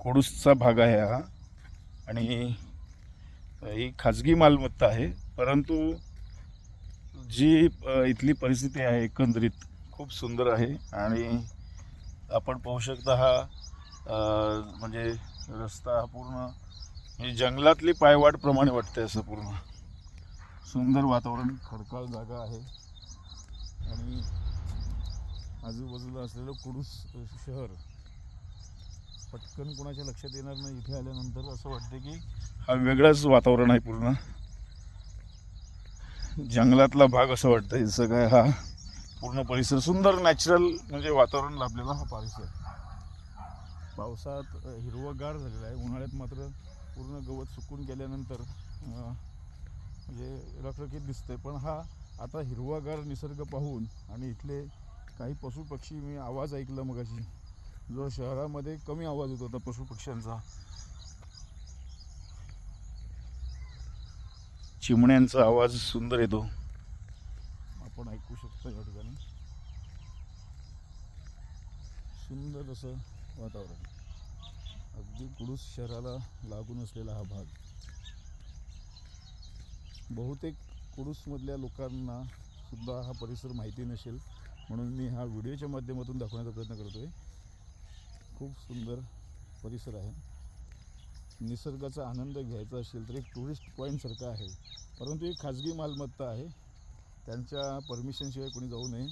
कोडूसचा भाग आहे हा. आणि ही खाजगी मालमत्ता आहे. परंतु जी इथली परिस्थिती आहे एकंदरीत खूप सुंदर आहे. आणि आपण पाहू शकता हा म्हणजे रस्ता हा पूर्ण जंगलातली पायवाटप्रमाणे वाटते असं पूर्ण. सुंदर वातावरण खडकाळ जागा आहे. आणि आजूबाजूला असलेलं कुडूस शहर पटकन कोणाच्या लक्षात येणार नाही इथे आल्यानंतर असं वाटतं की हा वेगळाच वातावरण आहे पूर्ण. जंगलातला भाग असं वाटतं जसं काय हा पूर्ण परिसर सुंदर नॅचरल म्हणजे वातावरण लाभलेला हा परिसर. पावसात अ, हिरवंगार झालेला आहे. उन्हाळ्यात मात्र पूर्ण गवत सुकून गेल्यानंतर म्हणजे रखरखीत दिसतंय. पण हा आता हिरवागार निसर्ग पाहून आणि इथले काही पशुपक्षी मी आवाज ऐकला मगाशी. जो शहरामध्ये कमी आवाज येत होता पशुपक्ष्यांचा. चिमण्यांचा आवाज सुंदर येतो. आपण ऐकू शकतो या ठिकाणी. सुंदर असं वातावरण. अगदी कुडूस शहराला लागून असलेला हा भाग. बहुतेक कुडूसमधल्या लोकांना सुद्धा हा परिसर माहिती नसेल. म्हणून मी हा व्हिडिओच्या माध्यमातून दाखवण्याचा प्रयत्न करतोय. खूप सुंदर परिसर आहे. निसर्गाचा आनंद घ्यायचा असेल तर एक टुरिस्ट पॉईंटसारखं आहे. परंतु एक खाजगी मालमत्ता आहे. त्यांच्या परमिशनशिवाय कोणी जाऊ नये.